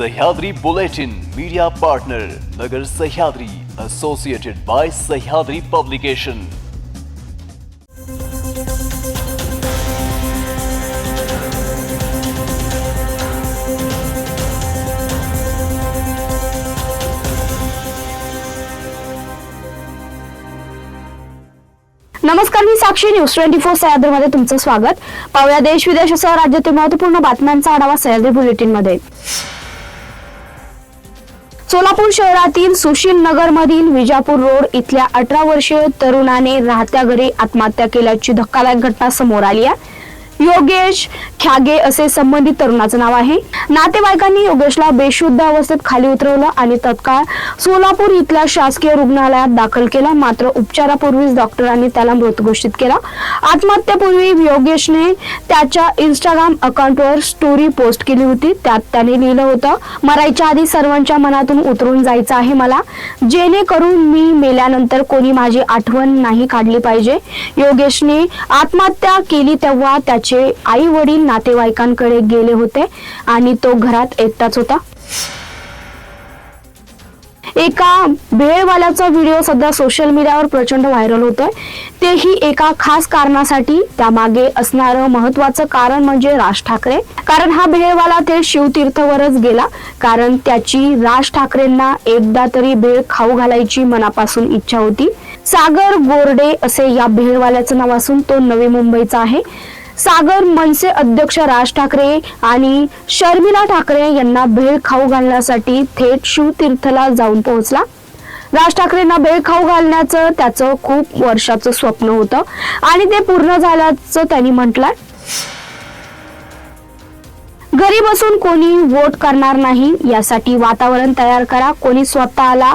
Sahyadri bulletin media partner Nagar Sahyadri associated by Sahyadri publication नमस्कार मी Sakshi. News twenty four सह्याद्रीमध्ये तुमचं स्वागत. पाहूया देश विदेशासह राज्यातील महत्त्वपूर्ण बातम्यांचा आढावा सह्याद्री बुलेटिनमध्ये सोलापूर शहरातील सुशील नगर मधील विजापूर रोड इथल्या अठरा वर्षीय तरुणाने राहत्या घरी आत्महत्या केल्याची धक्कादायक घटना समोर आली आहे. योगेश ख्यागे असे संबंधित तरुणाचं नाव आहे. नातेवाईकांनी योगेशला बेशुद्ध अवस्थेत खाली उतरवलं आणि तत्काळ सोलापूर इथल्या शासकीय रुग्णालयात दाखल केलं. मात्र उपचारापूर्वीच डॉक्टरांनी त्याला मृत घोषित केला. आत्महत्येपूर्वी योगेशने त्याच्या इंस्टाग्राम अकाउंटवर स्टोरी पोस्ट केली होती. त्यात त्याने लिहिलं होतं मरायच्या आधी सर्वांच्या मनातून उतरून जायचं आहे मला. जेणेकरून मी मेल्यानंतर कोणी माझी आठवण नाही काढली पाहिजे. योगेशने आत्महत्या केली तेव्हा त्याची त्याचे आई वडील नातेवाईकांकडे गेले होते आणि तो घरात एकटाच होता. एका भेळवाल्याचा व्हिडिओ सध्या सोशल मीडियावर प्रचंड व्हायरल होतोय. तेही एका खास कारणासाठी त्यामागे असणारं महत्वाचं कारण म्हणजे राज ठाकरे. कारण हा भेळवाला थेट शिवतीर्थवरच गेला. कारण त्याची राज ठाकरेंना एकदा तरी भेळ खाऊ घालायची मनापासून इच्छा होती. सागर गोरडे असे या भेळवाल्याचं नाव असून तो नवी मुंबईचा आहे. सागर मनसे अध्यक्ष राज ठाकरे आणि शर्मिला ठाकरे यांना भेळ खाऊ घालण्यासाठी थेट शिवतीर्थला जाऊन पोहोचला. राज ठाकरेंना भेळ खाऊ घालण्याचं त्याचं खूप वर्षाचं स्वप्न होतं आणि ते पूर्ण झाल्याचं त्यांनी म्हटलंय घरी बसून कोणी वोट करणार नाही यासाठी वातावरण तयार करा. कोणी स्वतःला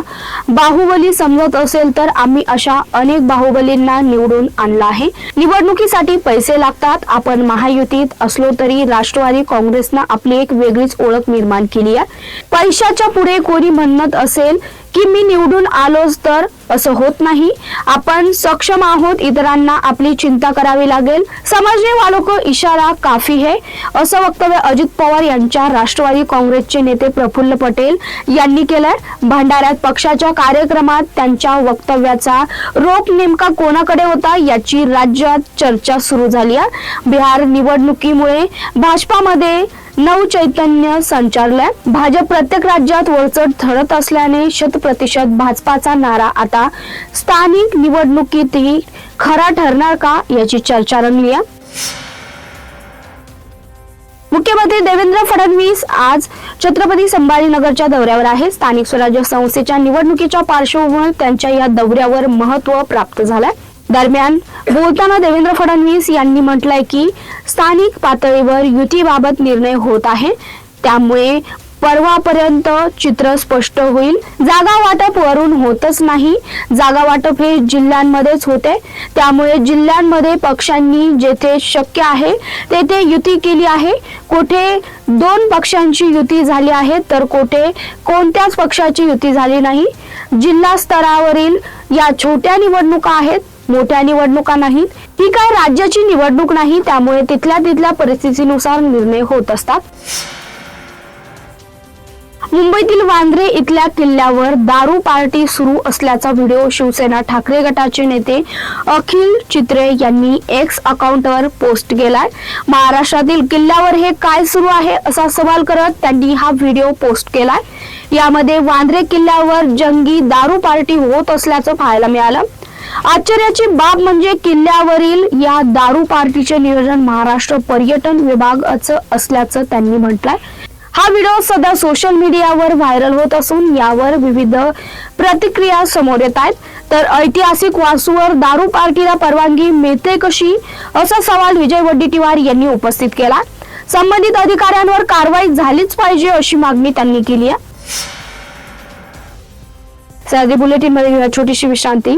बाहुबली समजत असेल तर आम्ही अशा अनेक बाहुबलींना निवडून आणला आहे. निवडणुकीसाठी पैसे लागतात. आपण महायुतीत असलो तरी राष्ट्रवादी काँग्रेसनं आपली एक वेगळीच ओळख निर्माण केली आहे. पैशाच्या पुढे कोणी म्हणत असेल की मी निवडून आलोच तर असं होत नाही. आपण सक्षम आहोत इतरांना आपली चिंता करावी लागेल. समाजने वालों इशारा काफी है. असं वक्तव्य अजित पवार यांच्या राष्ट्रवादी काँग्रेसचे नेते प्रफुल्ल पटेल यांनी केलंय. भंडाऱ्यात पक्षाच्या कार्यक्रमात त्यांच्या वक्तव्याचा रोख नेमका कोणाकडे होता याची राज्यात चर्चा सुरू झाली आहे. बिहार निवडणुकीमुळे भाजपामध्ये नव चैतन्य संचारलंय. भाजप प्रत्येक राज्यात वरचढ ठरत असल्याने शतप्रतिशत भाजपाचा नारा आता स्थानिक निवडणुकीतही खरा ठरणार का याची चर्चा रंगली आहे मुख्यमंत्री देवेंद्र फडणवीस आज छत्रपती संभाजीनगरच्या दौऱ्यावर आहे स्थानिक स्वराज्य संस्थेच्या निवडणुकीच्या पार्श्वभूमीवर त्यांच्या या दौऱ्यावर महत्त्व प्राप्त झालंय. दरम्यान बोलताना देवेंद्र फडणवीस यांनी म्हटलंय की स्थानिक पातळीवर युतीबाबत निर्णय होत आहे. त्यामुळे परवापर्यंत चित्र स्पष्ट होईल. जागा वाटप वरून होतच नाही. जागा वाटप हे जिल्ह्यांमध्येच होते. त्यामुळे जिल्ह्यांमध्ये पक्षांनी जेथे शक्य आहे तेथे युती केली आहे. कुठे दोन पक्षांची युती झाली आहे तर कुठे कोणत्याच पक्षाची युती झाली नाही. जिल्हा स्तरावरील या छोट्या निवडणुका आहेत. मोठ्या निवडणुका नाहीत. ही काय राज्याची निवडणूक नाही त्यामुळे तिथल्या तिथल्या परिस्थितीनुसार निर्णय होत असतात. मुंबईतील वांद्रे इथल्या किल्ल्यावर दारू पार्टी सुरू असल्याचा व्हिडिओ शिवसेना ठाकरे गटाचे नेते अखिल चित्रे यांनी एक्स अकाउंटवर पोस्ट केलाय. महाराष्ट्रातील किल्ल्यावर हे काय सुरू आहे असा सवाल करत त्यांनी हा व्हिडिओ पोस्ट केलाय. यामध्ये वांद्रे किल्ल्यावर जंगी दारू पार्टी होत असल्याचं पाहायला मिळालं. आश्चर्याची बाब म्हणजे किल्ल्यावरील या दारू पार्टीचे नियोजन महाराष्ट्र पर्यटन विभागाचं असल्याचं त्यांनी म्हटलंय. हा व्हिडिओ सध्या सोशल मीडियावर व्हायरल होत असून यावर विविध प्रतिक्रिया समोर येत आहेत. तर ऐतिहासिक वासूवर दारू पार्टीला परवानगी मिळते कशी? असा सवाल विजय वड्डेटीवार यांनी उपस्थित केला. संबंधित अधिकाऱ्यांवर कारवाई झालीच पाहिजे अशी मागणी त्यांनी केली आहे. सह्याद्री बुलेटिनमध्ये छोटीशी विश्रांती.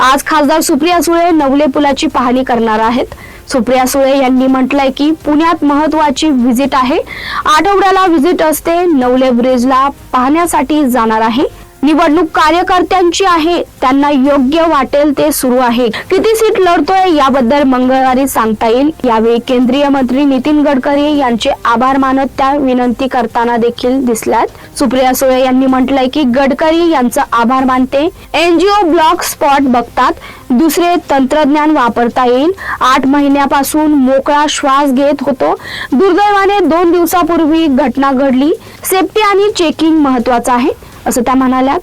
आज खासदार सुप्रिया सुळे नवले पुलाची पाहणी करणार आहेत. सुप्रिया सुळे यांनी म्हटलंय की पुण्यात महत्वाची व्हिजिट आहे. आठवड्याला व्हिजिट असते नवले ब्रिजला पाहण्यासाठी जाणार आहे. निवडणूक कार्यकर्त्यांची आहे त्यांना योग्य वाटेल ते सुरू आहे. किती सीट लढतोय याबद्दल मंगळवारी सांगता येईल. यावेळी केंद्रीय मंत्री नितीन गडकरी यांचे आभार मानत त्या विनंती करताना देखील दिसल्यात. सुप्रिया सुळे यांनी म्हटलंय की गडकरी यांचं आभार मानते. एनजीओ ब्लॉक स्पॉट बघतात. दुसरे तंत्रज्ञान वापरता येईल. आठ महिन्यापासून मोकळा श्वास घेत होतो. दुर्दैवाने दोन दिवसापूर्वी घटना घडली. सेफ्टी आणि चेकिंग महत्वाचं आहे. असं त्या म्हणाल्या.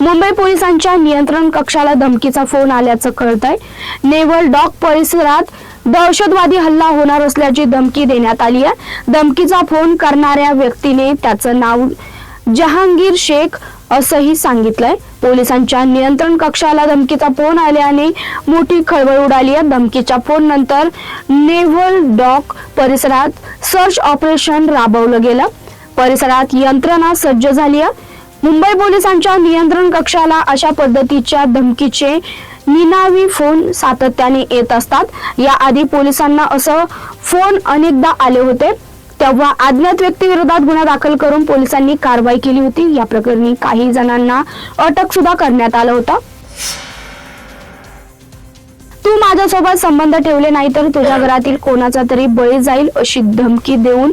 मुंबई पोलिसांच्या नियंत्रण कक्षाला धमकीचा फोन आल्याचं कळतंय. नेव्हल डॉक परिसरात दहशतवादी हल्ला होणार असल्याची धमकी देण्यात आली आहे. धमकीचा फोन करणाऱ्या व्यक्तीने त्याचं नाव जहांगीर शेख असंही सांगितलंय. पोलिसांच्या नियंत्रण कक्षाला धमकीचा फोन आल्याने मोठी खळबळ उडाली आहे. धमकीच्या फोन नंतर नेव्हल डॉक परिसरात सर्च ऑपरेशन राबवलं गेलं. परिसरात यंत्रणा सज्ज झाली आहे. मुंबई पोलिसांच्या नियंत्रण कक्षाला अशा पद्धतीच्या धमकीचे निनावी फोन सातत्याने येत असतात. याआधी पोलिसांना असं फोन अनेकदा आले होते. तेव्हा अज्ञात व्यक्तीविरोधात गुन्हा दाखल करून पोलिसांनी कारवाई केली होती. या प्रकरणी काही जणांना अटक सुद्धा करण्यात आलं होतं. तू माझ्यासोबत संबंध ठेवले नाही तर तुझ्या घरातील कोणाचा तरी बळी जाईल अशी धमकी देऊन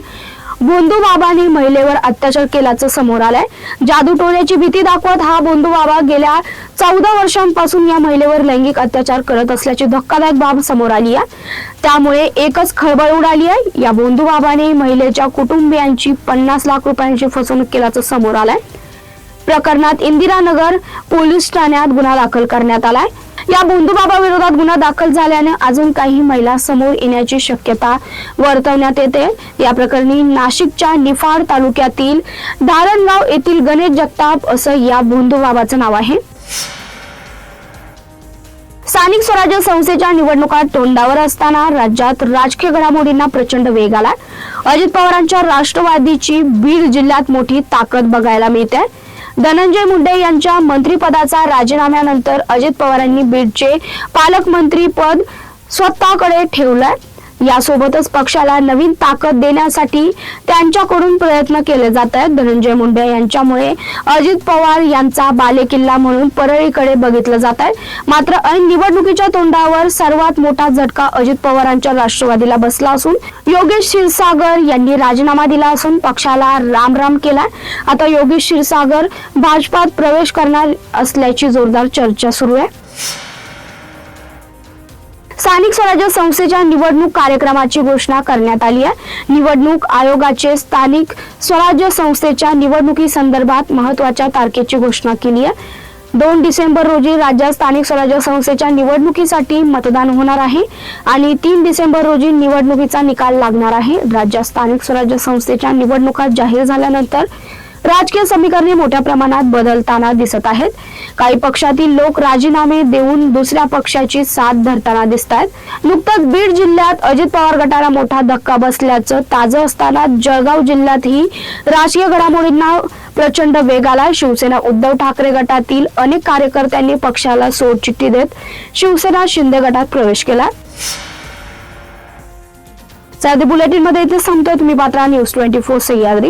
बोंधू बाबांनी महिलेवर अत्याचार केल्याचं समोर आलंय. जादूटोण्याची भीती दाखवत हा बोंधू बाबा गेल्या चौदा वर्षांपासून या महिलेवर लैंगिक अत्याचार करत असल्याची धक्कादायक बाब समोर आली आहे. त्यामुळे एकच खळबळ उडाली आहे. या बोंदू बाबाने महिलेच्या कुटुंबियांची पन्नास लाख रुपयांची फसवणूक केल्याचं समोर आलंय. प्रकरणात इंदिरानगर पोलीस ठाण्यात गुन्हा दाखल करण्यात आलाय. या बोंधूबाबा विरोधात गुन्हा दाखल झाल्याने अजून काही महिला समोर येण्याची शक्यता वर्तवण्यात येते. या प्रकरणी नाशिकच्या निफाड तालुक्यातील धारणगाव येथील गणेश जगताप असं या बोंधूबाबाचं नाव आहे. स्थानिक स्वराज्य संस्थेच्या निवडणुका तोंडावर असताना राज्यात राजकीय घडामोडींना प्रचंड वेग आला अजित पवारांच्या राष्ट्रवादीची बीड जिल्ह्यात मोठी ताकद बघायला मिळते धनंजय मुंडे यांच्या मंत्रिपदाचा राजीनाम्यानंतर अजित पवारांनी बीडचे पालकमंत्री पद स्वतःकडे ठेवलंय. यासोबतच पक्षाला नवीन ताकद देण्यासाठी त्यांच्याकडून प्रयत्न केले जात आहेत. धनंजय मुंडे यांच्यामुळे अजित पवार यांचा बालेकिल्ला म्हणून परळीकडे बघितलं जात आहे. मात्र ऐन निवडणुकीच्या तोंडावर सर्वात मोठा झटका अजित पवारांच्या राष्ट्रवादीला बसला असून योगेश क्षीरसागर यांनी राजीनामा दिला असून पक्षाला राम राम आता योगेश क्षीरसागर भाजपात प्रवेश करणार असल्याची जोरदार चर्चा सुरू आहे. स्थानिक स्वराज्य संस्थेच्या निवडणूक कार्यक्रमाची घोषणा करण्यात आली आहे. निवडणूक आयोगाचे स्थानिक स्वराज्य संस्थेच्या निवडणुकी संदर्भात महत्त्वाच्या तारखेची घोषणा केली आहे. दोन डिसेंबर रोजी राज्यात स्थानिक स्वराज्य संस्थेच्या निवडणुकीसाठी मतदान होणार आहे आणि तीन डिसेंबर रोजी निवडणुकीचा निकाल लागणार आहे. राज्यात स्थानिक स्वराज्य संस्थेच्या निवडणुका जाहीर झाल्यानंतर राजकीय समीकरणे मोठ्या प्रमाणात बदलताना दिसत आहेत. काही पक्षातील लोक राजीनामे देऊन दुसऱ्या पक्षाची साथ धरताना दिसत आहेत नुकताच बीड जिल्ह्यात अजित पवार गटाला मोठा धक्का बसल्याचं ताजं असताना जळगाव जिल्ह्यातही राजकीय घडामोडींना प्रचंड वेग आला शिवसेना उद्धव ठाकरे गटातील अनेक कार्यकर्त्यांनी पक्षाला सोडचिठ्ठी देत शिवसेना शिंदे गटात प्रवेश केला. बुलेटिनमध्ये इथे संपतोय तुम्ही पात्रा न्यूज ट्वेंटी फोर सह्याद्री.